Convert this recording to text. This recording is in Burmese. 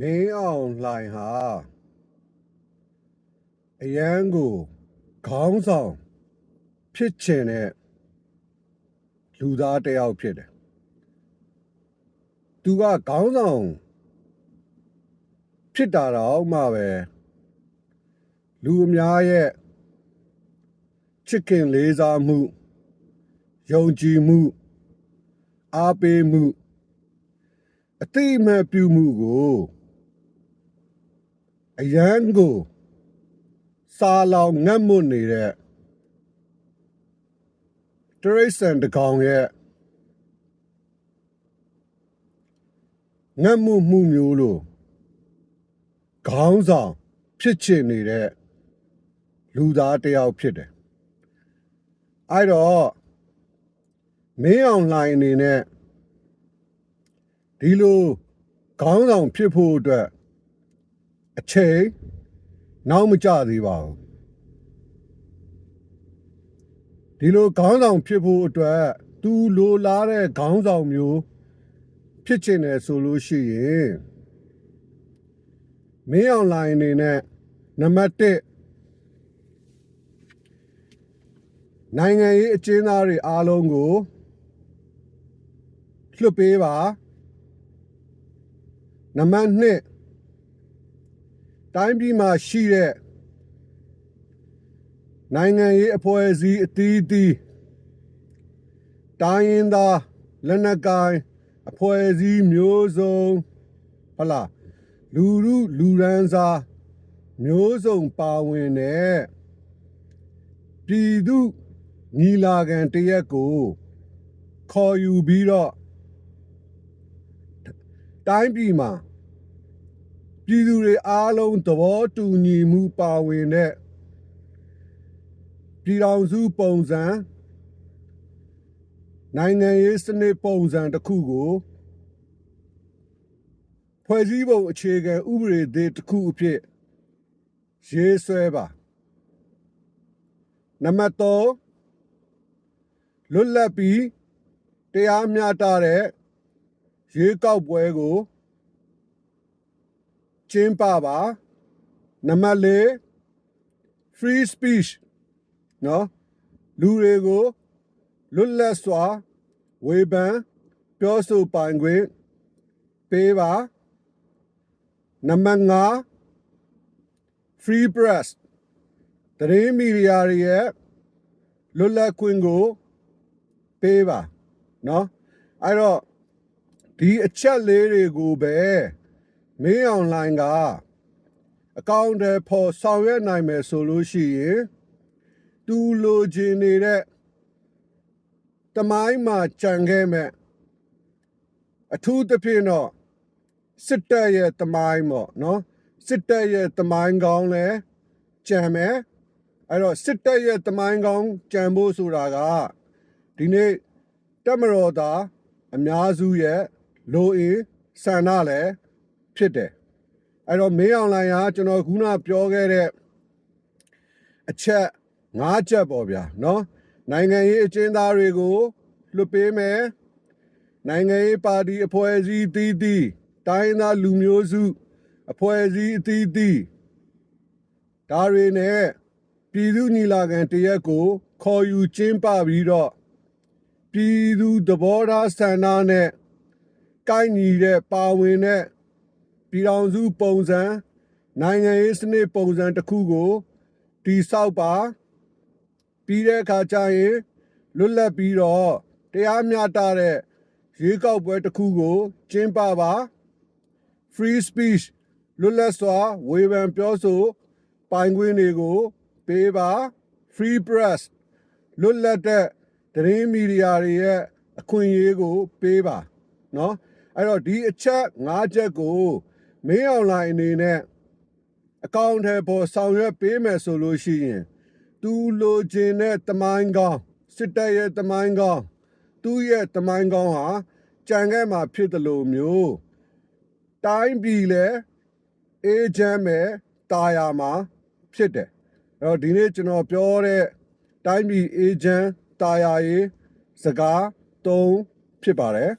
မင်းအောင်လှိုင်ဟာအရန်ကိုခေါင်းဆောင်ဖြစ်ချင်တဲ့လူသားတစ်ယောက်ဖြစ်တယ်သူကခေါင်းဆောင်ဖြစ်တာတော့မှပဲလူအများရဲ့ချစ်ခင်လေးစားမှုယုံကြည်မှုအားပေးမှုအတိအမှတ်ပြုမှုကို အရန်ကိုစာလောင်ငတ်မွတ်နေတဲ့တရိษံတကောင်ရဲ့ငတ်မှုမှုမျိုးလို့ခေါင်းဆောင်ဖြစ်ချင်နေတဲ့လူသားတစ်ယောက်ဖြစ်တယ်အဲ့တော့မင်းအောင်လှိုင်အနေနဲ့ဒီလိုခေါင်းဆောင်ဖြစ်ဖို့အတွက် အချိန်နောက်မကျသေးပါဘူးဒီလိုခေါင်းဆောင်ဖြစ်ဖို့အတွက် သူလိုလားတဲ့ခေါင်းဆောင်မျိုးဖြစ်ချင်တယ်ဆိုလို့ရှိရင်မင်းအောင်လိုင်းအနေနဲ့နံပါတ်1နိုင်ငံရေးအကျဉ်းသားတွေအားလုံးကိုလွှတ်ပေးပါနံပါတ်2 တိုင်းပြည်မှာရှိတဲ့နိုင်ငံရေးအဖွဲ့အစည်းအသီးသီးတိုင်းရင်းသားလက်နက်ကိုင်အဖွဲ့အစည်းမျိုးစုံဟုတ်လားလူလူလူရန်စာမျိုးစုံပါဝင်တဲ့ပြည်သူညီလာခံတရက်ကိုခေါ်ယူပြီးတော့တိုင်းပြည်မှာ ပြည်သူတွေအားလုံးသဘောတူညီမှုပါဝင်တဲ့ပြည်တော်စုပုံစံနိုင်ငံရေးစနစ်ပုံစံတစ်ခုကိုဖွဲ့စည်းပုံအခြေခံဥပဒေသစ်တစ်ခုအဖြစ်ရေးဆွဲပါနံပါတ်3လွတ်လပ်ပြီးတရားမျှတတဲ့ရွေးကောက်ပွဲကို ကျင်းပပါနံပါတ်4 free speech နော်လူတွေကိုလွတ်လပ်စွာဝေဖန်ပြောဆိုပိုင်ခွင့်ပေးပါနံပါတ်5 free press သတင်းမီဒီယာတွေရဲ့လွတ်လပ်ခွင့်ကိုပေးပါနော်အဲ့တော့ဒီအချက်လေးတွေကိုပဲ မင်းအွန်လိုင်းကအကောင့်တွေပေါ်ဆောင်ရွက်နိုင်မယ်ဆိုလို့ရှိရင်တူလိုချင်နေတဲ့တမိုင်းမှာကြံခဲ့မဲ့အထူးသဖြင့်တော့စစ်တပ်ရဲ့တမိုင်းပေါ့နော်စစ်တပ်ရဲ့တမိုင်းကောင်းလဲကြံမယ်အဲ့တော့စစ်တပ်ရဲ့တမိုင်းကောင်းကြံဖို့ဆိုတာကဒီနေ့တက်မတော်သားအများစုရဲ့လိုအင်းဆန္ဒလည်း ဖြစ်တယ်အဲ့တော့မင်းအောင်လိုင်ဟာကျွန်တော်ခုနပြောခဲ့တဲ့အချက်၅ချက်ပေါ့ဗျာเนาะနိုင်ငံရေးအကျဉ်းသားတွေကိုလွတ်ပေးမယ်နိုင်ငံရေးပါတီအဖွဲ့အစည်းအသီးသီးတိုင်းသားလူမျိုးစုအဖွဲ့အစည်းအသီးသီးဒါတွေနဲ့ပြည်သူညီလာခံတရက်ကို ခေါ်ယူကျင်းပပြီးတော့ပြည်သူသဘောထားဆန္ဒနဲ့ကိုင်းညီတဲ့ပါဝင်တဲ့ ပြည်တော်စုပုံစံနိုင်ငံရေးစနစ်ပုံစံတစ်ခုကိုတိဆောက်ပါပြီးတဲ့အခါကျရင်လွတ်လပ်ပြီးတော့တရားမျှတတဲ့ရွေးကောက်ပွဲတစ်ခုကိုကျင်းပပါ free speech လွတ်လပ်စွာဝေဖန်ပြောဆိုပိုင်ခွင့်တွေကိုပေးပါ free press လွတ်လပ်တဲ့သတင်းမီဒီယာတွေရဲ့အခွင့်အရေးကိုပေးပါเนาะအဲ့တော့ဒီအချက်၅ချက်ကို မင်းအွန်လိုင်းအနေနဲ့အကောင့်ထဲပေါ်ဆောင်ရွက်ပေးမယ်ဆိုလို့ရှိရင် သူလိုချင်တဲ့တမိုင်းကောင်းစစ်တပ်ရဲ့တမိုင်းကောင်းသူ့ရဲ့တမိုင်းကောင်းဟာကြံခဲ့မှာဖြစ်တယ်လို့မျိုးတိုင်းပြည်လဲအေးချမ်းမဲ့တာယာမှာဖြစ်တယ်အဲ့တော့ဒီနေ့ကျွန်တော်ပြောတဲ့တိုင်းပြည်အေးချမ်းတာယာရေးစကားသုံးဖြစ်ပါတယ်